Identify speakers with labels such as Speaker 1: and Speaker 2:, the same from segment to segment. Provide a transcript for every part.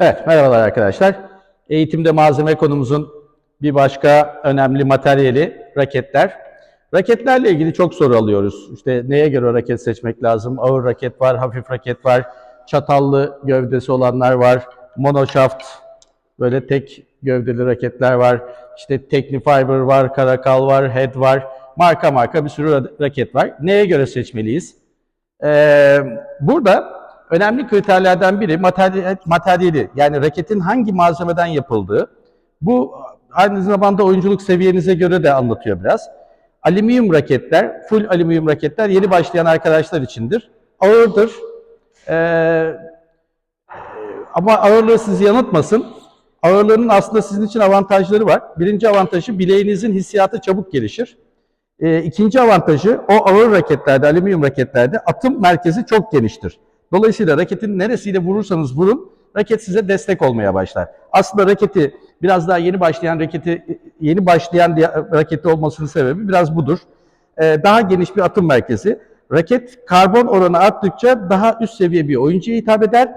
Speaker 1: Evet, merhabalar arkadaşlar. Eğitimde malzeme konumuzun bir başka önemli materyali raketler. Raketlerle ilgili çok soru alıyoruz. İşte neye göre raket seçmek lazım? Ağır raket var, hafif raket var, çatallı gövdesi olanlar var, monoshaft, böyle tek gövdeli raketler var. İşte Technifiber var, Karakal var, Head var. Marka marka bir sürü ra- raket var. Neye göre seçmeliyiz? Ee, burada önemli kriterlerden biri materyal, materyali. Yani raketin hangi malzemeden yapıldığı. Bu aynı zamanda oyunculuk seviyenize göre de anlatıyor biraz. Alüminyum raketler, full alüminyum raketler yeni başlayan arkadaşlar içindir. Ağırdır. Ee, ama ağırlığı sizi yanıltmasın. Ağırlığının aslında sizin için avantajları var. Birinci avantajı bileğinizin hissiyatı çabuk gelişir. Ee, ikinci avantajı o ağır raketlerde, alüminyum raketlerde atım merkezi çok geniştir. Dolayısıyla raketin neresiyle vurursanız vurun, raket size destek olmaya başlar. Aslında raketi biraz daha yeni başlayan raketi yeni başlayan raketi olmasının sebebi biraz budur. Ee, daha geniş bir atım merkezi. Raket karbon oranı arttıkça daha üst seviye bir oyuncuya hitap eder.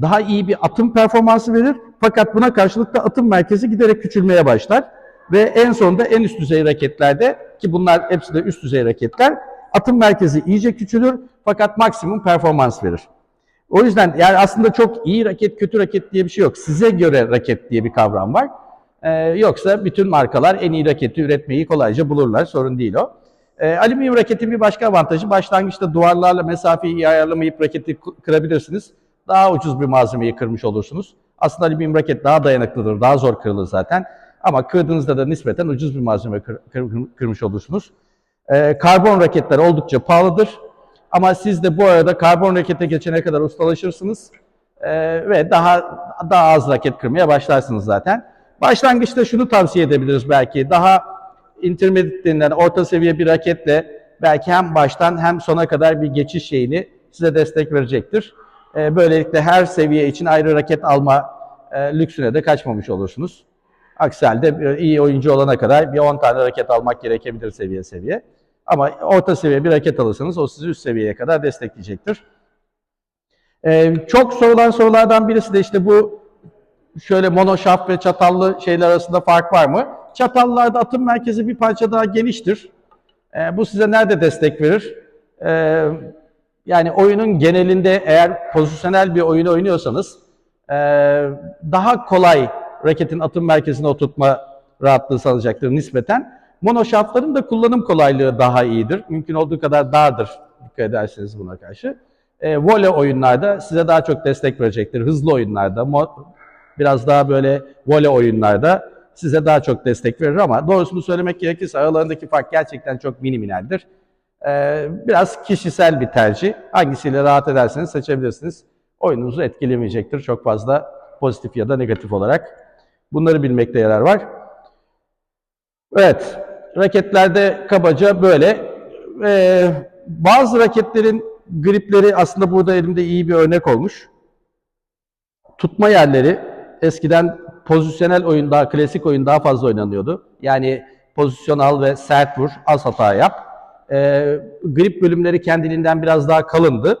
Speaker 1: Daha iyi bir atım performansı verir. Fakat buna karşılık da atım merkezi giderek küçülmeye başlar. Ve en sonunda en üst düzey raketlerde ki bunlar hepsi de üst düzey raketler atım merkezi iyice küçülür fakat maksimum performans verir. O yüzden yani aslında çok iyi raket, kötü raket diye bir şey yok. Size göre raket diye bir kavram var. Ee, yoksa bütün markalar en iyi raketi üretmeyi kolayca bulurlar. Sorun değil o. Ee, alüminyum raketin bir başka avantajı başlangıçta duvarlarla mesafeyi iyi ayarlamayıp raketi kırabilirsiniz. Daha ucuz bir malzemeyi kırmış olursunuz. Aslında alüminyum raket daha dayanıklıdır, daha zor kırılır zaten. Ama kırdığınızda da nispeten ucuz bir malzeme kır- kır- kırmış olursunuz. Ee, karbon raketler oldukça pahalıdır. Ama siz de bu arada karbon rakete geçene kadar ustalaşırsınız Ee, ve daha daha az raket kırmaya başlarsınız zaten. Başlangıçta şunu tavsiye edebiliriz belki. Daha intermediate denilen orta seviye bir raketle belki hem baştan hem sona kadar bir geçiş şeyini size destek verecektir. Ee, böylelikle her seviye için ayrı raket alma e, lüksüne de kaçmamış olursunuz. Aksi halde bir iyi oyuncu olana kadar bir 10 tane raket almak gerekebilir seviye seviye. Ama orta seviye bir raket alırsanız o sizi üst seviyeye kadar destekleyecektir. Ee, çok sorulan sorulardan birisi de işte bu şöyle monoşaft ve çatallı şeyler arasında fark var mı? Çatallarda atım merkezi bir parça daha geniştir. Ee, bu size nerede destek verir? Ee, yani oyunun genelinde eğer pozisyonel bir oyun oynuyorsanız ee, daha kolay raketin atım merkezine oturtma rahatlığı sağlayacaktır nispeten. Monoşaftların da kullanım kolaylığı daha iyidir. Mümkün olduğu kadar dardır dikkat ederseniz buna karşı. E, voley oyunlarda size daha çok destek verecektir. Hızlı oyunlarda, biraz daha böyle voley oyunlarda size daha çok destek verir ama doğrusunu söylemek gerekirse aralarındaki fark gerçekten çok miniminaldir. E, biraz kişisel bir tercih. Hangisiyle rahat ederseniz seçebilirsiniz. Oyununuzu etkilemeyecektir çok fazla pozitif ya da negatif olarak. Bunları bilmekte yarar var. Evet, raketlerde kabaca böyle. Ee, bazı raketlerin gripleri aslında burada elimde iyi bir örnek olmuş. Tutma yerleri eskiden pozisyonel oyun daha klasik oyun daha fazla oynanıyordu. Yani pozisyon al ve sert vur, az hata yap. Ee, grip bölümleri kendiliğinden biraz daha kalındı.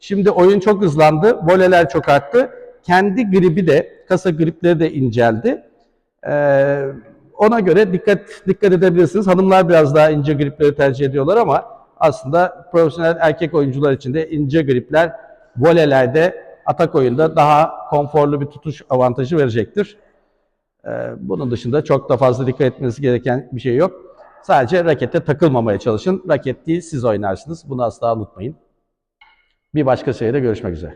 Speaker 1: Şimdi oyun çok hızlandı, voleler çok arttı. Kendi gribi de, kasa gripleri de inceldi. Ee, ona göre dikkat dikkat edebilirsiniz. Hanımlar biraz daha ince gripleri tercih ediyorlar ama aslında profesyonel erkek oyuncular için de ince gripler volelerde atak oyunda daha konforlu bir tutuş avantajı verecektir. Ee, bunun dışında çok da fazla dikkat etmeniz gereken bir şey yok. Sadece rakete takılmamaya çalışın. Raket değil siz oynarsınız. Bunu asla unutmayın. Bir başka şeyde görüşmek üzere.